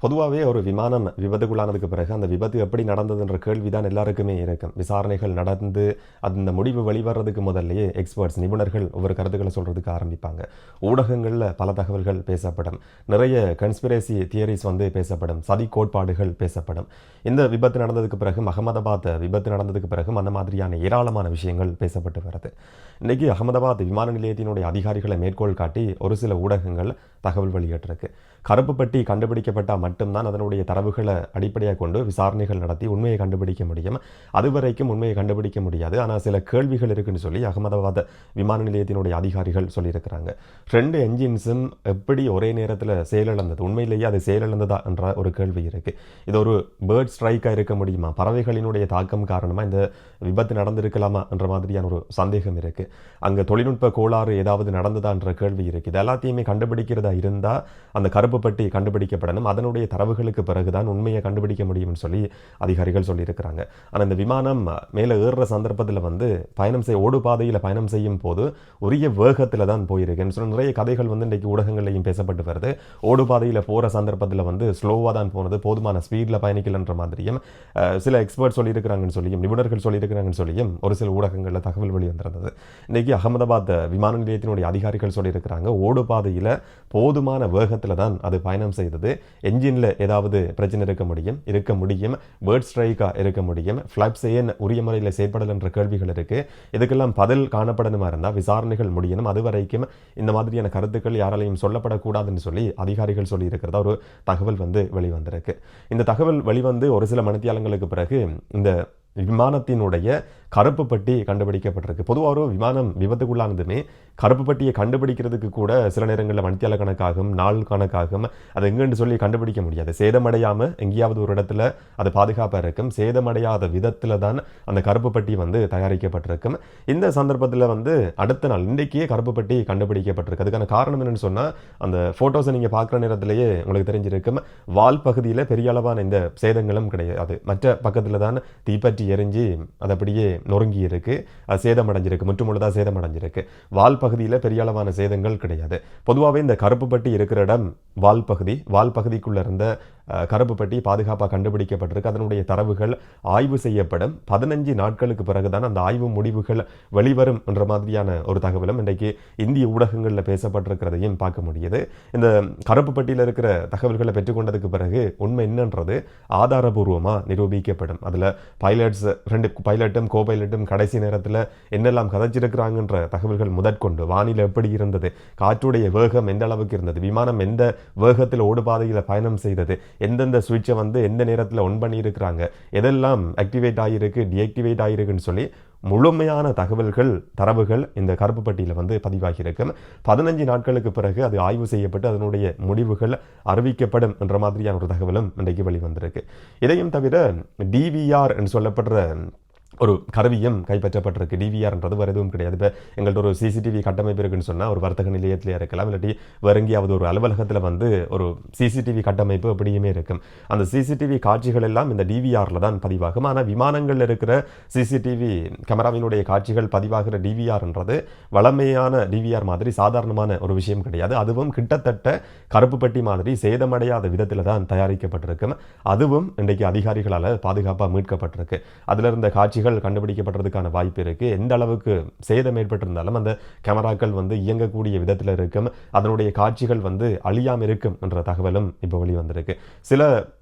பொதுவாகவே ஒரு விமானம் விபத்துக்குள்ளானதுக்கு பிறகு அந்த விபத்து எப்படி நடந்ததுன்ற கேள்வி தான் எல்லாருக்குமே இருக்கும். விசாரணைகள் நடந்து அந்த முடிவு வெளிவரதுக்கு முதல்லயே எக்ஸ்பர்ட்ஸ் நிபுணர்கள் ஒவ்வொரு கருத்துக்களை சொல்கிறதுக்கு ஆரம்பிப்பாங்க. ஊடகங்களில் பல தகவல்கள் பேசப்படும். நிறைய கன்ஸ்பிரசி தியரிஸ் வந்து பேசப்படும். சதி கோட்பாடுகள் பேசப்படும். இந்த விபத்து நடந்ததுக்கு பிறகு அகமதாபாத் விபத்து நடந்ததுக்கு பிறகும் அந்த மாதிரியான ஏராளமான விஷயங்கள் பேசப்பட்டு வருது. இன்னைக்கு அகமதாபாத் விமான நிலையத்தினுடைய அதிகாரிகளை மேற்கோள் காட்டி ஒரு சில ஊடகங்கள் தகவல் வெளியிட்டிருக்கு. கருப்பு பட்டி கண்டுபிடிக்கப்பட்ட மட்டும்தான் அதனுடைய தரவுகளை அடிப்படையாக கொண்டு விசாரணைகள் நடத்தி உண்மையை கண்டுபிடிக்க முடியும். அதுவரைக்கும் உண்மையை கண்டுபிடிக்க முடியாது. ஆனால் சில கேள்விகள் இருக்குன்னு சொல்லி அகமதாபாத் விமான நிலையத்தினுடைய அதிகாரிகள் சொல்லியிருக்கிறாங்க. ரெண்டு என்ஜின்ஸும் எப்படி ஒரே நேரத்தில் செயலிழந்தது? உண்மையிலேயே அது செயலிழந்ததா என்ற ஒரு கேள்வி இருக்கு. இது ஒரு பேர்ட் ஸ்ட்ரைக்காக இருக்க முடியுமா? பறவைகளினுடைய தாக்கம் காரணமாக இந்த விபத்து நடந்திருக்கலாமா? என்ற மாதிரியான ஒரு சந்தேகம் இருக்குது அங்கே தொழில்நுட்ப கோளாறு ஏதாவது நடந்ததான்ற கேள்வி இருக்குது எல்லாத்தையுமே கண்டுபிடிக்கிறதா இருந்தால் அந்த கருப்பு பட்டி கண்டுபிடிக்கப்படணும். அதனுடைய தரவுகளுக்கு பிறகுதான் உண்மையை கண்டுபிடிக்க முடியும்னு சொல்லி அதிகாரிகள் சொல்லியிருக்கிறாங்க. ஆனால் இந்த விமானம் மேலே ஏறுற சந்தர்ப்பத்தில் வந்து பயணம் செய்ய ஓடு பாதையில் பயணம் செய்யும் போது உரிய வேகத்தில் தான் போயிருக்குன்னு சொல்லி நிறைய கதைகள் வந்து இன்றைக்கு ஊடகங்கள்லையும் பேசப்பட்டு வருது. ஓடு பாதையில் போகிற சந்தர்ப்பத்தில் வந்து ஸ்லோவாக தான் போனது போதுமான ஸ்பீடில் பயணிக்கலன்ற மாதிரியும் சில எக்ஸ்பர்ட் சொல்லியிருக்கிறாங்கன்னு சொல்லியும் நிபுணர்கள் சொல்லியிருக்கிறாங்கன்னு சொல்லியும் ஒரு சில ஊடகங்களில் தகவல் வெளிவந்திருந்தது. இன்றைக்கி அகமதாபாத் விமான நிலையத்தினுடைய அதிகாரிகள் சொல்லியிருக்கிறாங்க ஓடு பாதையில் போதுமான வேகத்தில் தான் அது பயணம் செய்தது. இன்ஜினில் ஏதாவது பிரச்சனை இருக்க முடியும்? இருக்க முடியும். பேர்ட் ஸ்ட்ரைக்காக இருக்க முடியும். ஃப்ளாப்ஸ் ஏன் உரிய முறையில் செயற்படலன்ற என்ற கேள்விகள் இருக்குது இதுக்கெல்லாம் பதில் காணப்படணுமா இருந்தால் விசாரணைகள் முடியணும். அது வரைக்கும் இந்த மாதிரியான கருத்துக்கள் யாராலையும் சொல்லப்படக்கூடாதுன்னு சொல்லி அதிகாரிகள் சொல்லி இருக்கிறதா ஒரு தகவல் வந்து வெளிவந்திருக்கு. இந்த தகவல் வெளிவந்து ஒரு சில மனத்தியாலங்களுக்கு பிறகு இந்த விமானத்தினுடைய கருப்பு பட்டி கண்டுபிடிக்கப்பட்டிருக்கு. பொதுவாக ஒரு விமானம் விபத்துக்குள்ளானதுமே கருப்பு பட்டியை கண்டுபிடிக்கிறதுக்கு கூட சில நேரங்களில் மணித்தியால கணக்காகும் நாள் கணக்காகும். அது எங்கன்னு சொல்லி கண்டுபிடிக்க முடியாது. சேதமடையாமல் எங்கேயாவது ஒரு இடத்துல அது பாதுகாப்பாக இருக்கும். சேதமடையாத விதத்தில் தான் அந்த கருப்பு பட்டி வந்து தயாரிக்கப்பட்டிருக்கும். இந்த சந்தர்ப்பத்தில் வந்து அடுத்த நாள் இன்றைக்கே கருப்பு பட்டி கண்டுபிடிக்கப்பட்டிருக்கு. அதுக்கான காரணம் என்னென்னு சொன்னால் அந்த ஃபோட்டோஸை நீங்கள் பார்க்குற நேரத்திலேயே உங்களுக்கு தெரிஞ்சிருக்கும். வால் பகுதியில் பெரிய அளவான இந்த சேதங்களும் கிடையாது. மற்ற பக்கத்தில் தான் தீப்பற்றி எரிஞ்சு அது அப்படியே நொறுங்கி இருக்கு. அது சேதமடைஞ்சிருக்கு. முற்றுமுழுதாக சேதமடைஞ்சிருக்கு. வால் பகுதியில் பெரிய அளவான சேதங்கள் கிடையாது. பொதுவாகவே இந்த கருப்பு பட்டி இருக்கிற இடம் வால் பகுதி வால் பகுதிக்குள்ளே இருந்த கருப்பு பட்டி பாதுகாப்பாக கண்டுபிடிக்கப்பட்டிருக்கு. அதனுடைய தரவுகள் ஆய்வு செய்யப்படும். பதினஞ்சு நாட்களுக்கு பிறகுதான் அந்த ஆய்வு முடிவுகள் வெளிவரும் என்ற மாதிரியான ஒரு தகவலும் இன்றைக்கு இந்திய ஊடகங்களில் பேசப்பட்டிருக்கிறதையும் பார்க்க முடியுது. இந்த கருப்பு பட்டியில் இருக்கிற தகவல்களை பெற்றுக்கொண்டதுக்கு பிறகு உண்மை என்னன்றது ஆதாரபூர்வமாக நிரூபிக்கப்படும். அதில் பைலட்ஸ் ரெண்டு பைலட்டும் கோ பைலட்டும் கடைசி நேரத்தில் என்னெல்லாம் கதைச்சிருக்கிறாங்கன்ற தகவல்கள் முதற்கொண்டு வானிலை எப்படி இருந்தது காற்றுடைய வேகம் எந்த அளவுக்கு இருந்தது விமானம் எந்த வேகத்தில் ஓடுபாதையில் பயணம் செய்தது. எந்தெந்த சுவிட்சை வந்து எந்த நேரத்தில் ஒன் பண்ணியிருக்கிறாங்க எதெல்லாம் ஆக்டிவேட் ஆகியிருக்கு டிஆக்டிவேட் ஆகிருக்குன்னு சொல்லி முழுமையான தகவல்கள் தரவுகள் இந்த கருப்பு பட்டியலில் வந்து பதிவாகியிருக்கும் பதினஞ்சு நாட்களுக்கு பிறகு அது ஆய்வு செய்யப்பட்டு அதனுடைய முடிவுகள் அறிவிக்கப்படும் என்ற மாதிரியான ஒரு தகவலும் இன்றைக்கு வெளிவந்திருக்கு. இதையும் தவிர டிவிஆர் என்று சொல்லப்படுற ஒரு கருவியும் கைப்பற்றப்பட்டிருக்கு. டிவிஆர்ன்றது வேறு எதுவும் கிடையாது. இப்போ எங்கள்கிட்ட ஒரு சிசிடிவி கட்டமைப்பு இருக்குன்னு சொன்னால் ஒரு வர்த்தக நிலையத்திலே இருக்கலாம் இல்லாட்டி வெறுங்கியாவது ஒரு அலுவலகத்தில் வந்து ஒரு சிசிடிவி கட்டமைப்பு அப்படியுமே இருக்கும். அந்த சிசிடிவி காட்சிகள் எல்லாம் இந்த டிவிஆரில் தான் பதிவாகும். ஆனால் விமானங்களில் இருக்கிற சிசிடிவி கேமராவினுடைய காட்சிகள் பதிவாகிற டிவிஆர்ன்றது வளமையான டிவிஆர் மாதிரி சாதாரணமான ஒரு விஷயம் கிடையாது. அதுவும் கிட்டத்தட்ட கருப்பு பெட்டி மாதிரி சேதமடையாத விதத்தில் தான் தயாரிக்கப்பட்டிருக்கும். அதுவும் இன்றைக்கு அதிகாரிகளால் பாதுகாப்பாக மீட்கப்பட்டிருக்கு. அதில் இருந்த காட்சிகள் கண்டுபிடிக்கப்படுறதுக்கான வாய்ப்பு இருக்குது எந்த அளவுக்கு சேதம் ஏற்பட்டிருந்தாலும் அந்த கேமராக்கள் வந்து இயங்கக்கூடிய விதத்தில் இருக்கும். அதனுடைய காட்சிகள் வந்து அழியாமல் இருக்கும் என்ற தகவலும் இப்போ வெளிவந்திருக்கு. சில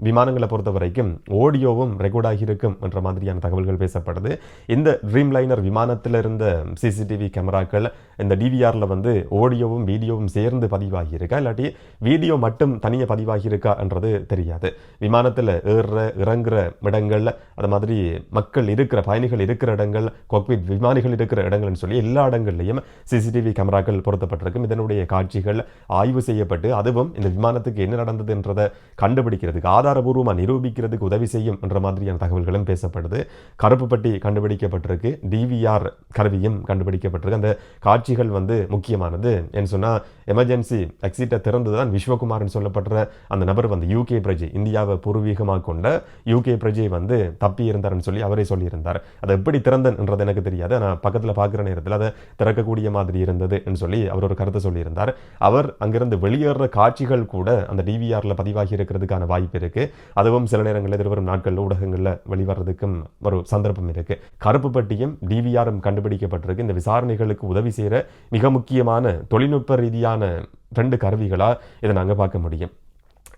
விமானங்களை பொறுத்த வரைக்கும் ஓடியோவும் ரெக்கார்ட் ஆகியிருக்கும் என்ற மாதிரியான தகவல்கள் பேசப்படுது. இந்த ட்ரீம் லைனர் விமானத்தில் இருந்த சிசிடிவி கேமராக்கள் இந்த டிவிஆரில் வந்து ஓடியோவும் வீடியோவும் சேர்ந்து பதிவாகி இருக்கா? இல்லாட்டி வீடியோ மட்டும் தனியாக பதிவாகி இருக்கா என்றது தெரியாது. விமானத்தில் ஏறுற இறங்குற இடங்கள் அது மாதிரி மக்கள் இருக்கிற பயணிகள் இருக்கிற இடங்கள் கொக்பிட் விமானிகள் இருக்கிற இடங்கள்னு சொல்லி எல்லா இடங்கள்லையும் சிசிடிவி கேமராக்கள் பொருத்தப்பட்டிருக்கும். இதனுடைய காட்சிகள் ஆய்வு செய்யப்பட்டு அதுவும் இந்த விமானத்துக்கு என்ன நடந்ததுன்றதை கண்டுபிடிக்கிறதுக்கு ஆதாரபூர்வமாக நிரூபிக்கிறதுக்கு உதவி செய்யும் என்ற மாதிரியான தகவல்களும் பேசப்படுது. கருப்பு பட்டி கண்டுபிடிக்கப்பட்டிருக்கு. டிவிஆர் கருவியும் கண்டுபிடிக்கப்பட்டிருக்கு. அந்த காட்சிகள் வந்து முக்கியமானது என்ன சொன்னால் எமர்ஜென்சி எக்ஸிட்டை திறந்து தான் விஸ்வகுமார்னு சொல்லப்படுற அந்த நபர் வந்து யூகே பிரஜை இந்தியாவை பூர்வீகமாக கொண்ட யூகே பிரஜை வந்து தப்பி இருந்தார்னு சொல்லி அவரே சொல்லியிருந்தார். சொல்லியிருந்தார் அதை எப்படி திறந்தன்றது எனக்கு தெரியாது. நான் பக்கத்தில் பார்க்குற நேரத்தில் அதை திறக்கக்கூடிய மாதிரி இருந்ததுன்னு சொல்லி அவர் ஒரு கருத்தை சொல்லியிருந்தார். அவர் அங்கிருந்து வெளியேற காட்சிகள் கூட அந்த டிவிஆரில் பதிவாகி இருக்கிறதுக்கான வாய்ப்பு இருக்கு. அதுவும் சில நேரங்களில் எதிர்வரும் நாட்களில் ஊடகங்களில் வெளிவரதுக்கும் ஒரு சந்தர்ப்பம் இருக்கு. கருப்பு பட்டியும் டிவிஆரும் கண்டுபிடிக்கப்பட்டிருக்கு. இந்த விசாரணைகளுக்கு உதவி செய்கிற மிக முக்கியமான தொழில்நுட்ப ரீதியான ரெண்டு கருவிகளாக இதை நாங்கள் பார்க்க முடியும்.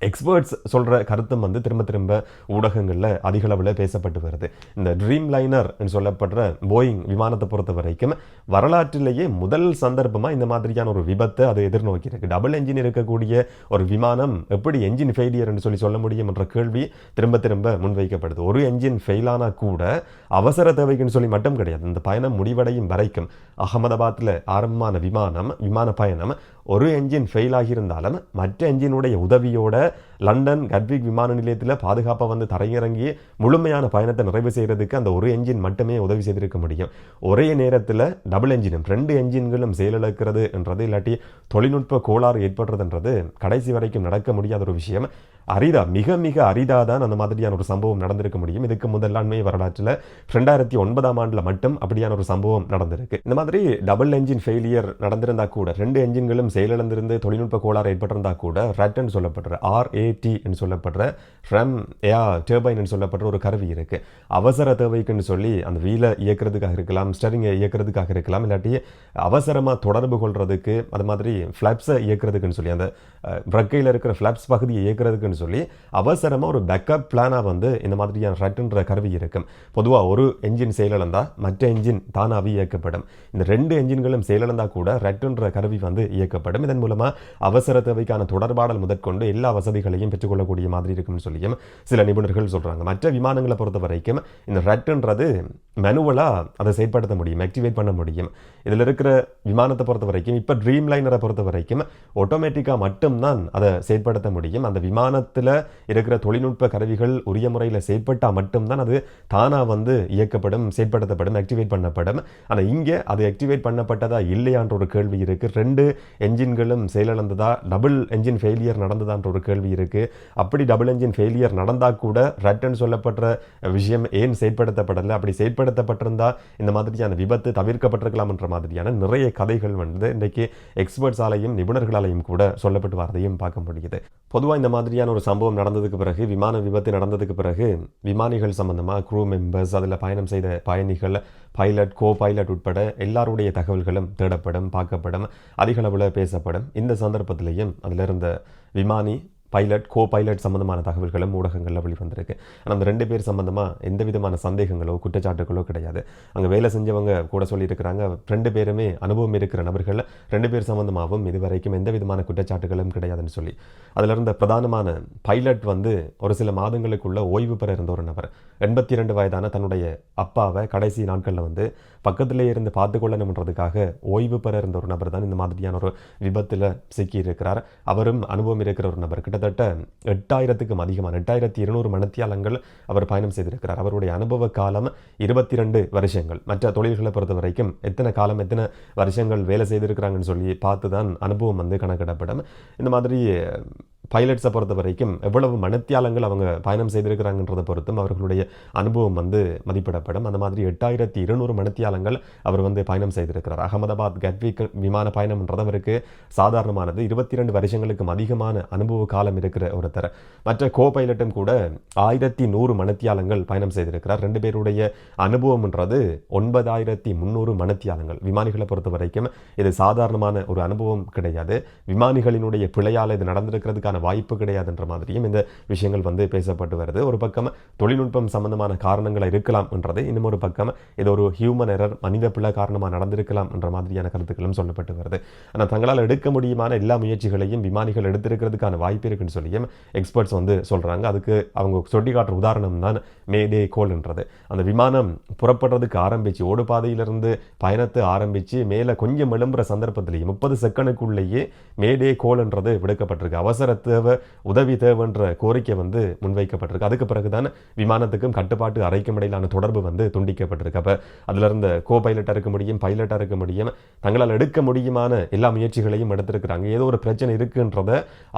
எக்ஸ்பர்ட்ஸ் சொல்கிற கருத்தும் வந்து திரும்ப திரும்ப ஊடகங்களில் அதிக அளவில் பேசப்பட்டு வருது. இந்த ட்ரீம் லைனர் சொல்லப்படுற போயிங் விமானத்தை பொறுத்த வரைக்கும் வரலாற்றிலேயே முதல் சந்தர்ப்பமாக இந்த மாதிரியான ஒரு விபத்தை அது எதிர்நோக்கி இருக்கு டபுள் என்ஜின் இருக்கக்கூடிய ஒரு விமானம் எப்படி என்ஜின் ஃபெயிலியர்னு சொல்லி சொல்ல முடியும் என்ற கேள்வி திரும்ப திரும்ப முன்வைக்கப்படுது. ஒரு என்ஜின் ஃபெயிலானா கூட அவசர தேவைக்குன்னு சொல்லி மட்டும் கிடையாது. இந்த பயணம் முடிவடையும் வரைக்கும் அகமதாபாத்தில் ஆரம்பமான விமானம் விமான பயணம் ஒரு என்ஜின் ஃபெயில் ஆகியிருந்தாலும் மற்ற என்ஜினுடைய உதவியோட to லண்டன் கட்விக் விமான நிலையத்தில் பாதுகாப்பாக வந்து தரையிறங்கி முழுமையான பயணத்தை நிறைவு செய்கிறதுக்கு அந்த ஒரு என்ஜின் மட்டுமே உதவி செய்திருக்க முடியும். ஒரே நேரத்தில் டபுள் என்ஜினும் ரெண்டு என்ஜின்களும் செயலிழக்கிறது என்றது இல்லாட்டி தொழில்நுட்ப கோளாறு ஏற்படுறதுன்றது கடைசி வரைக்கும் நடக்க முடியாத ஒரு விஷயம். அரிதா மிக மிக அரிதாக தான் அந்த மாதிரியான ஒரு சம்பவம் நடந்திருக்க முடியும். இதுக்கு முதல் அண்மை வரலாற்றில் ரெண்டாயிரத்தி ஒன்பதாம் ஆண்டில் மட்டும் அப்படியான ஒரு சம்பவம் நடந்திருக்கு. இந்த மாதிரி டபுள் என்ஜின் ஃபெயிலியர் நடந்திருந்தா கூட ரெண்டு என்ஜின்களும் செயலிழந்திருந்து தொழில்நுட்ப கோளாறு ஏற்பட்டிருந்தா கூட ரட்டன் சொல்லப்படுற ஏடி என்று சொல்லப்படுற ரெம் ஏஆ டேர்பைன் சொல்லப்படுற ஒரு கருவி இருக்குது அவசர தேவைக்குன்னு சொல்லி அந்த வீலை இயக்கிறதுக்காக இருக்கலாம் ஸ்டரிங்கை இயக்கிறதுக்காக இருக்கலாம் இல்லாட்டி அவசரமாக தொடர்பு கொள்கிறதுக்கு அது மாதிரி ஃப்ளப்ஸை இயக்கிறதுக்குன்னு சொல்லி அந்த பிரக்கையில் இருக்கிற ஃப்ளப்ஸ் பகுதியை இயக்கிறதுக்குன்னு சொல்லி அவசரமாக ஒரு பேக்கப் பிளானாக வந்து இந்த மாதிரியான ரட்டுன்ற கருவி இருக்கும். பொதுவாக ஒரு என்ஜின் செயலிழந்தால் மற்ற என்ஜின் தானாகவே இயக்கப்படும். இந்த ரெண்டு என்ஜின்களும் செயலிழந்தால் கூட ரட்டுன்ற கருவி வந்து இயக்கப்படும். இதன் மூலமாக அவசர தேவைக்கான தொடர்பாடல் முதற்கொண்டு எல்லா வசதிகளையும் பெற்றுக்கொள்ளக்கூடிய மாதிரி இருக்கும்னு சொல்லியும் சில நிபுணர்கள் சொல்கிறாங்க மற்ற விமானங்களை பொறுத்த வரைக்கும் இந்த ரட்டுன்றது மெனுவலாக அதை செயற்படுத்த முடியும் ஆக்டிவேட் பண்ண முடியும். இதில் இருக்கிற விமானத்தை பொறுத்த வரைக்கும் இப்போ ட்ரீம் லைனரை பொறுத்த வரைக்கும் ஆட்டோமேட்டிக்காக மட்டும்தான் அதை செயற்படுத்த முடியும். அந்த விமானத்தில் இருக்கிற தொழில்நுட்ப கருவிகள் உரிய முறையில் செயற்பட்டால் மட்டும்தான் அது தானாக வந்து இயக்கப்படும் செயற்படுத்தப்படும் ஆக்டிவேட் பண்ணப்படும். ஆனால் இங்கே அது ஆக்டிவேட் பண்ணப்பட்டதா இல்லையான்ற ஒரு கேள்வி இருக்குது ரெண்டு என்ஜின்களும் செயலிழந்ததா டபுள் என்ஜின் ஃபெயிலியர் நடந்ததான்ற ஒரு கேள்வி இருக்குது அப்படி டபுள் என்ஜின் ஃபெயிலியர் நடந்தால் கூட ரட்டன் சொல்லப்பட்ட விஷயம் ஏன் செயற்படுத்தப்படலை? அப்படி செயற்படுத்தப்பட்டிருந்தா இந்த மாதிரியான விபத்து தவிர்க்கப்பட்டிருக்கலாம் என்ற மாதிரியான நிறைய கதைகள் வந்து இன்றைக்கு எக்ஸ்பர்ட்ஸாலையும் நிபுணர்களாலையும் கூட சொல்லப்பட்டு வரதையும் பார்க்க முடியுது. பொதுவாக இந்த மாதிரியான ஒரு சம்பவம் நடந்ததுக்கு பிறகு விமான விபத்து நடந்ததுக்கு பிறகு விமானிகள் சம்பந்தமாக க்ரூ மெம்பர்ஸ் அதில் பயணம் செய்த பயணிகள் பைலட் கோ பைலட் உட்பட எல்லாருடைய தகவல்களும் தேடப்படும் பார்க்கப்படும் அதிகளவில் பேசப்படும். இந்த சந்தர்ப்பத்திலையும் அதில் இருந்த விமானி பைலட் கோ பைலட் சம்மந்தமான தகவல்களும் ஊடகங்களில் வெளிவந்திருக்கு. ஆனால் அந்த ரெண்டு பேர் சம்மந்தமாக எந்த விதமான சந்தேகங்களோ குற்றச்சாட்டுகளோ கிடையாது. அங்கே வேலை செஞ்சவங்க கூட சொல்லியிருக்கிறாங்க ரெண்டு பேருமே அனுபவம் இருக்கிற நபர்களில் ரெண்டு பேர் சம்மந்தமாகவும் இதுவரைக்கும் எந்த விதமான குற்றச்சாட்டுகளும் கிடையாதுன்னு சொல்லி. அதில் இருந்த பிரதானமான பைலட் வந்து ஒரு சில மாதங்களுக்குள்ள ஓய்வு பெற இருந்த ஒரு நபர். எண்பத்தி இரண்டு வயதான தன்னுடைய அப்பாவை கடைசி நாட்களில் வந்து பக்கத்திலே இருந்து பார்த்துக்கொள்ளணுன்றதுக்காக ஓய்வு பெற இருந்த ஒரு நபர் தான் இந்த மாதிரியான ஒரு விபத்தில் சிக்கி இருக்கிறார் அவரும் அனுபவம் இருக்கிற ஒரு நபர் கிட்டத்தட்ட எட்டாயிரத்துக்கும் அதிகமான எட்டாயிரத்தி இருநூறு மணத்தியாலங்கள் அவர் பயணம் செய்திருக்கிறார். அவருடைய அனுபவ காலம் இருபத்தி ரெண்டு வருஷங்கள். மற்ற தொழில்களை பொறுத்த வரைக்கும் எத்தனை காலம் எத்தனை வருஷங்கள் வேலை செய்திருக்கிறாங்கன்னு சொல்லி பார்த்து தான் அனுபவம் வந்து கணக்கிடப்படும். இந்த மாதிரி பைலட்ஸை பொறுத்த வரைக்கும் எவ்வளவு மனத்தியாலங்கள் அவங்க பயணம் செய்திருக்கிறாங்கன்றதை பொறுத்தும் அவர்களுடைய அனுபவம் வந்து மதிப்பிடப்படும். அந்த மாதிரி எட்டாயிரத்தி இருநூறு மனத்தியாலங்கள் அவர் வந்து பயணம் செய்திருக்கிறார். அகமதாபாத் கட்விக் விமான பயணம்ன்றது அவருக்கு சாதாரணமானது. இருபத்தி ரெண்டு வருஷங்களுக்கும் அதிகமான அனுபவ காலம் இருக்கிற ஒருத்தர். மற்ற கோ பைலட்டும் கூட ஆயிரத்தி நூறு மனத்தியாலங்கள் பயணம் செய்திருக்கிறார். ரெண்டு பேருடைய அனுபவம்ன்றது ஒன்பதாயிரத்தி முந்நூறு மனத்தியாலங்கள். விமானிகளை பொறுத்த வரைக்கும் இது சாதாரணமான ஒரு அனுபவம் கிடையாது. விமானிகளினுடைய பிழையால் இது நடந்திருக்கிறதுக்கான வாய்ப்பு கிடையாதுன்ற மாதிரியும் இந்த விஷயங்கள் வந்து பேசப்பட்டு வருது. ஒரு பக்கம் தொழில்நுட்பம் சம்பந்தமான காரணங்கள் இருக்கலாம் என்றது இன்னும் ஒரு பக்கம் இது ஒரு ஹியூமன் எரர் மனித பிள்ளை காரணமாக நடந்திருக்கலாம் என்ற மாதிரியான கருத்துக்களும் சொல்லப்பட்டு வருது. ஆனால் தங்களால் எடுக்க முடியுமான எல்லா முயற்சிகளையும் விமானிகள் எடுத்திருக்கிறதுக்கான வாய்ப்பு இருக்குன்னு சொல்லியும் எக்ஸ்பர்ட்ஸ் வந்து சொல்கிறாங்க அதுக்கு அவங்க சுட்டி காட்டுற உதாரணம் தான் மேடே கோல்ன்றது அந்த விமானம் புறப்படுறதுக்கு ஆரம்பித்து ஓடுபாதையிலிருந்து பயணத்தை ஆரம்பித்து மேலே கொஞ்சம் எழும்புற சந்தர்ப்பத்திலேயே முப்பது செகண்டுக்குள்ளேயே மேடே கோல்ன்றது விடுக்கப்பட்டிருக்கு. அவசரத்து தேவை உதவி தேவைன்ற கோரிக்கை வந்து முன்வைக்கப்பட்டிருக்கு. அதுக்கு பிறகுதான் விமானத்துக்கும் கட்டுப்பாட்டு அறைக்கும் இடையிலான தொடர்பு வந்து துண்டிக்கப்பட்டிருக்கு. அப்போ அதில் இருந்த கோ பைலட்டாக இருக்க முடியும் பைலட்டாக இருக்க முடியும் தங்களால் எடுக்க முடியுமான எல்லா முயற்சிகளையும் எடுத்திருக்கிறாங்க. ஏதோ ஒரு பிரச்சனை இருக்குன்றத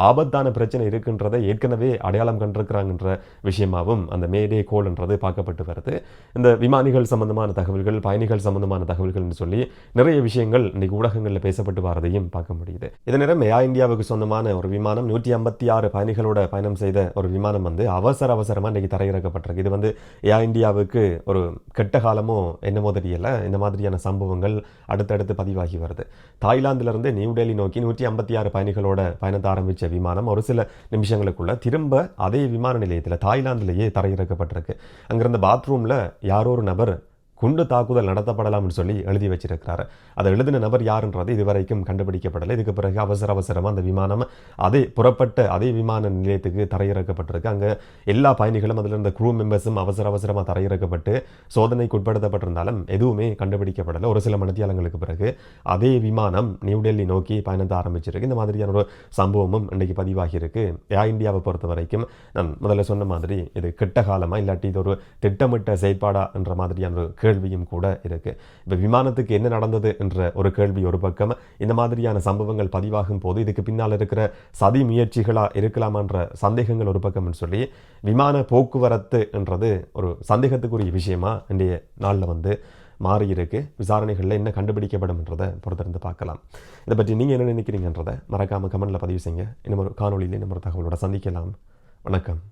ஆபத்தான பிரச்சனை இருக்குன்றதை ஏற்கனவே அடையாளம் கண்டிருக்கிறாங்கன்ற விஷயமாவும் அந்த மேடே கோல்ன்றது பார்க்கப்பட்டு வருது. இந்த விமானிகள் சம்பந்தமான தகவல்கள் பயணிகள் சம்பந்தமான தகவல்கள்னு சொல்லி நிறைய விஷயங்கள் இன்னைக்கு ஊடகங்களில் பேசப்பட்டு வரதையும் பார்க்க முடியுது. இதே நேரம் ஏர் இந்தியாவுக்கு சொந்தமான ஒரு விமானம் நூற்றி ஐம்பத்தி ஆறு பயணிகளோட பயணம் செய்த ஒரு விமானம் வந்து அவசர அவசரமாக இன்னைக்கு தரையிறக்கப்பட்டிருக்கு. இது வந்து ஏ இந்தியாவுக்கு ஒரு கெட்ட காலமோ என்னமோ தெரியல இந்த மாதிரியான சம்பவங்கள் அடுத்தடுத்து பதிவாகி வருது. தாய்லாந்திலிருந்து நியூ டெல்லி நோக்கி நூற்றி ஐம்பத்தி ஆறு பயணிகளோட பயணத்தை ஆரம்பித்த விமானம் ஒரு சில நிமிஷங்களுக்குள்ள திரும்ப அதே விமான நிலையத்தில் தாய்லாந்திலேயே தரையிறக்கப்பட்டிருக்கு. அங்கிருந்த பாத்ரூமில் யாரோ ஒரு நபர் குண்டு தாக்குதல் நடத்தப்படலாம்னு சொல்லி எழுதி வச்சிருக்கிறாரு. அதை எழுதின நபர் யாருன்றது இதுவரைக்கும் கண்டுபிடிக்கப்படலை. இதுக்கு பிறகு அவசர அவசரமாக அந்த விமானம் அதே புறப்பட்ட அதே விமான நிலையத்துக்கு தரையிறக்கப்பட்டிருக்கு. அங்கே எல்லா பயணிகளும் அதில் இருந்த க்ரூ மெம்பர்ஸும் அவசர அவசரமாக தரையிறக்கப்பட்டு சோதனைக்கு உட்படுத்தப்பட்டிருந்தாலும் எதுவுமே கண்டுபிடிக்கப்படலை. ஒரு சில மணித்தியாலங்களுக்கு பிறகு அதே விமானம் நியூ டெல்லி நோக்கி பயணத்தை ஆரம்பிச்சிருக்கு. இந்த மாதிரியான ஒரு சம்பவமும் இன்றைக்கு பதிவாகியிருக்கு. ஏர் இந்தியாவை பொறுத்த வரைக்கும் நான் முதல்ல சொன்ன மாதிரி இது கெட்ட காலமாக இல்லாட்டி இது ஒரு திட்டமிட்ட செயற்பாடா என்ற மாதிரியான ஒரு கேள்வியும் கூட இருக்குது இப்போ விமானத்துக்கு என்ன நடந்தது என்ற ஒரு கேள்வி ஒரு பக்கம். இந்த மாதிரியான சம்பவங்கள் பதிவாகும் போது இதுக்கு பின்னால் இருக்கிற சதி முயற்சிகளா இருக்கலாமான்ற சந்தேகங்கள் ஒரு பக்கம்னு சொல்லி விமான போக்குவரத்து என்றது ஒரு சந்தேகத்துக்குரிய விஷயமா இன்றைய நாளில் வந்து மாறி இருக்கு. விசாரணைகளில் என்ன கண்டுபிடிக்கப்படும்ன்றதை பொறுத்திருந்து பார்க்கலாம். இதை பற்றி நீங்கள் என்ன நினைக்கிறீங்கன்றதை மறக்காமல் கமெண்டில் பதிவு செய்யுங்க. இன்னும் ஒரு காணொலியில் இன்னும் ஒரு தகவலோட சந்திக்கலாம். வணக்கம்.